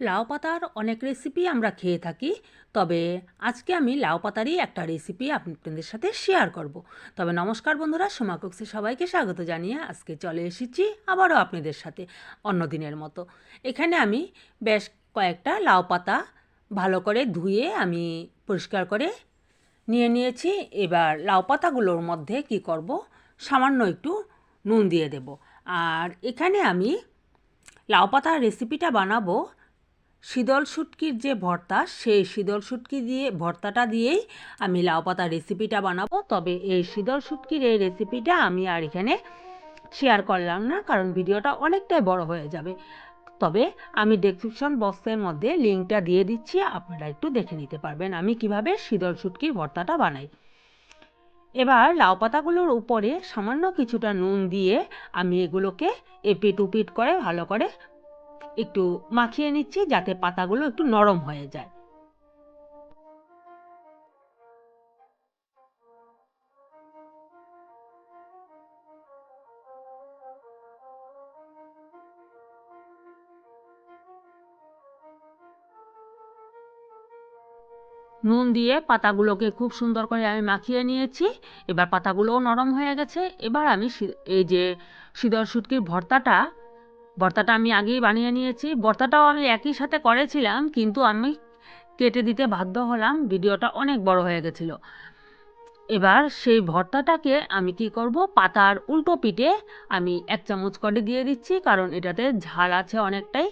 লাউ পাতার অনেক রেসিপি আমরা খেয়ে থাকি। তবে আজকে আমি লাউ পাতারই একটা রেসিপি আপনাদের সাথে শেয়ার করব। তবে নমস্কার বন্ধুরা, সোমা কুকসে সবাইকে স্বাগত জানিয়ে আজকে চলে এসেছি আবারও আপনাদের সাথে অন্য দিনের মতো। এখানে আমি বেশ কয়েকটা লাউ পাতা ভালো করে ধুয়ে আমি পরিষ্কার করে নিয়ে নিয়েছি। এবার লাউ পাতাগুলোর মধ্যে কি করব? সামান্য একটু নুন দিয়ে দেব। আর এখানে আমি লাউ পাতার রেসিপিটা বানাবো শীতল শুটকির যে ভর্তা, সেই শীতল শুটকি দিয়ে, ভর্তাটা দিয়েই আমি লাউ পাতার রেসিপিটা বানাবো। তবে এই শীতল শুটকির এই রেসিপিটা আমি আর এখানে শেয়ার করলাম না, কারণ ভিডিওটা অনেকটাই বড় হয়ে যাবে। তবে আমি ডেসক্রিপশন বক্সের মধ্যে লিঙ্কটা দিয়ে দিচ্ছি, আপনারা একটু দেখে নিতে পারবেন আমি কীভাবে শীতল শুটকির ভর্তাটা বানাই। এবার লাউ পাতাগুলোর উপরে সামান্য কিছুটা নুন দিয়ে আমি এগুলোকে এপিট উপিট করে ভালো করে একটু মাখিয়ে নিচ্ছি যাতে পাতাগুলো একটু নরম হয়ে যায়। নুন দিয়ে পাতাগুলোকে খুব সুন্দর করে আমি মাখিয়ে নিয়েছি। এবার পাতাগুলোও নরম হয়ে গেছে। এবার আমি এই যে শীতল শুটকির ভর্তাটা ভর্তাটা আমি আগেই বানিয়ে নিয়েছি। ভর্তাটাও আমি একই সাথে করেছিলাম, কিন্তু আমি কেটে দিতে বাধ্য হলাম। ভিডিওটা অনেক বড় হয়ে গেছিল। এবার সেই ভর্তাটাকে আমি কি করব? পাতার উল্টো পিঠে আমি এক চামচ করে দিয়ে দিচ্ছি, কারণ এটাতে ঝাল আছে অনেকটাই।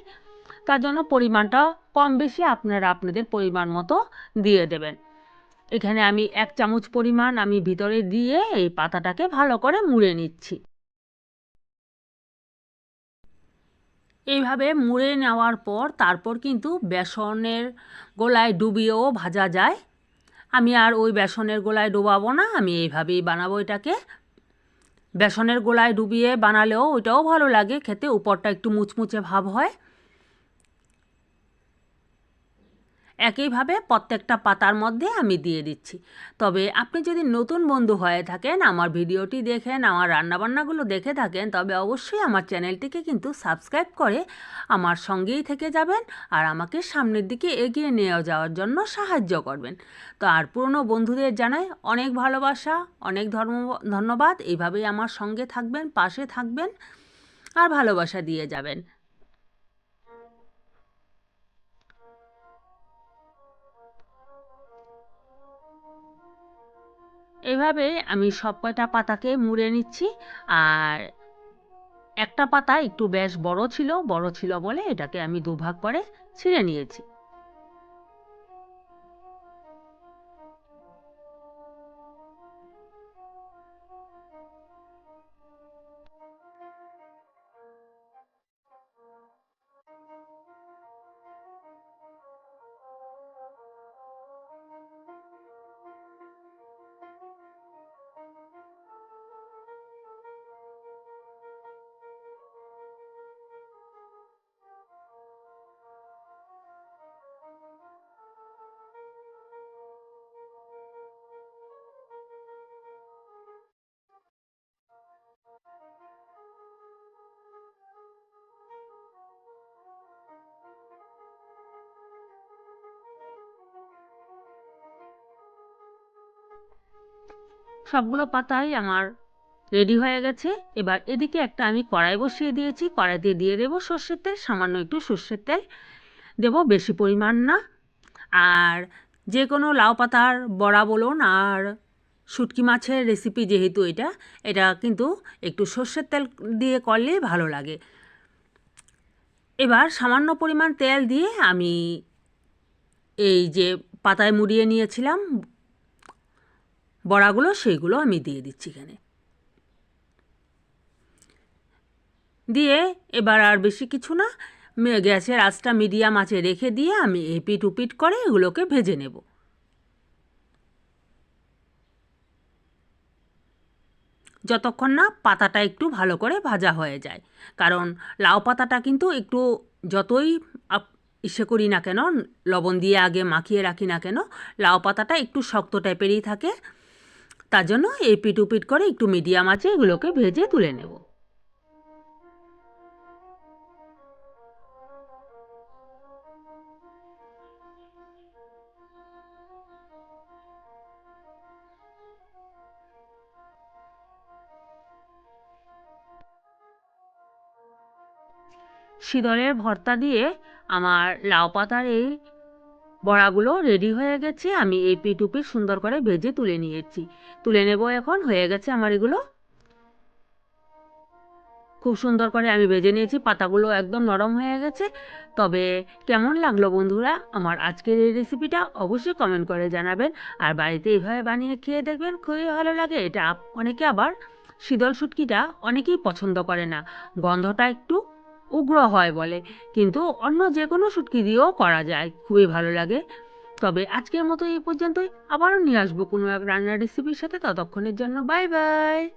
তার জন্য পরিমাণটা কম বেশি আপনারা আপনাদের পরিমাণ মতো দিয়ে দেবেন। এখানে আমি এক চামচ পরিমাণ আমি ভিতরে দিয়ে এই পাতাটাকে ভালো করে মুড়ে নিচ্ছি। এইভাবে মুড়ে নেওয়ার পর তারপর কিন্তু বেসনের গোলায় ডুবিয়েও ভাজা যায়। আমি আর ওই বেসনের গোলায় ডুবাবো না, আমি এইভাবেই বানাবো এটাকে। বেসনের গোলায় ডুবিয়ে বানালেও ওইটাও ভালো লাগে, খেতে উপরটা একটু মুচমুচে ভাব হয়। একইভাবে প্রত্যেকটা পাতার মধ্যে আমি দিয়ে দিচ্ছি। তবে আপনি যদি নতুন বন্ধু হয়ে থাকেন, আমার ভিডিওটি দেখেন, আমার রান্নাবান্নাগুলো দেখে থাকেন, তবে অবশ্যই আমার চ্যানেলটিকে কিন্তু সাবস্ক্রাইব করে আমার সঙ্গেই থেকে যাবেন আর আমাকে সামনের দিকে এগিয়ে নিয়ে যাওয়ার জন্য সাহায্য করবেন। তো আর পুরনো বন্ধুদের জানাই অনেক ভালোবাসা, অনেক ধর্ম, ধন্যবাদ। এইভাবেই আমার সঙ্গে থাকবেন, পাশে থাকবেন আর ভালোবাসা দিয়ে যাবেন। এভাবে আমি সব কয়টা পাতাকে মুড়ে নিচ্ছি। আর একটা পাতা একটু বেশ বড় ছিল বড় ছিল বলে এটাকে আমি দুভাগ করে ছিঁড়ে নিয়েছি। সবগুলো পাতাই আমার রেডি হয়ে গেছে। এবার এদিকে একটা আমি কড়াই বসিয়ে দিয়েছি। কড়াইতে দিয়ে দেবো সর্ষের তেল, সামান্য একটু সর্ষের তেল। দেবো বেশি পরিমাণ না। আর যে কোনো লাউ পাতার বড়া বলুন আর শুটকি মাছের রেসিপি যেহেতু এটা এটা কিন্তু একটু সর্ষের তেল দিয়ে করলেই ভালো লাগে। এবার সামান্য পরিমাণ তেল দিয়ে আমি এই যে পাতায় মুড়িয়ে নিয়েছিলাম বড়াগুলো, সেইগুলো আমি দিয়ে দিচ্ছি এখানে। দিয়ে এবার আর বেশি কিছু না গ্যাসের আঁচটা মিডিয়াম আঁচে রেখে দিয়ে আমি এপিট উপিট করে এগুলোকে ভেজে নেব। যতক্ষণ না পাতাটা একটু ভালো করে ভাজা হয়ে যায়, কারণ লাউ পাতাটা কিন্তু একটু যতই ইসে করি না কেন, লবণ দিয়ে আগে মাখিয়ে রাখি না কেন, লাউ পাতাটা একটু শক্ত টাইপেরই থাকে তার জন্য এপিট উপিট করে একটু মিডিয়াম আছে এগুলোকে ভেজে তুলে নেব। শীতলের ভর্তা দিয়ে আমার লাউ পাতার এই বড়াগুলো রেডি হয়ে গেছে, আমি এই পিটুপি সুন্দর করে ভেজে তুলে নিয়েছি। তুলে নেব এখন, হয়ে গেছে আমার এগুলো। খুব সুন্দর করে আমি ভেজে নিয়েছি, পাতাগুলো একদম নরম হয়ে গেছে। তবে কেমন লাগল বন্ধুরা আমার আজকের এই রেসিপিটা অবশ্যই কমেন্ট করে জানাবেন। আর বাড়িতে এইভাবে বানিয়ে খেয়ে দেখবেন, খুবই ভালো লাগে। এটা অনেকে আবার শীতল শুটকিটা অনেকেই পছন্দ করে না। গন্ধটা একটু উগ্র হয় বলে। কিন্তু অন্য যে কোনো শুটকি দিয়েও করা যায়, খুবই ভালো লাগে। তবে আজকের মতো এই পর্যন্তই। আবারও নিয়ে আসব কোনো এক রান্নার রেসিপির সাথে। ততক্ষণের জন্য বাই বাই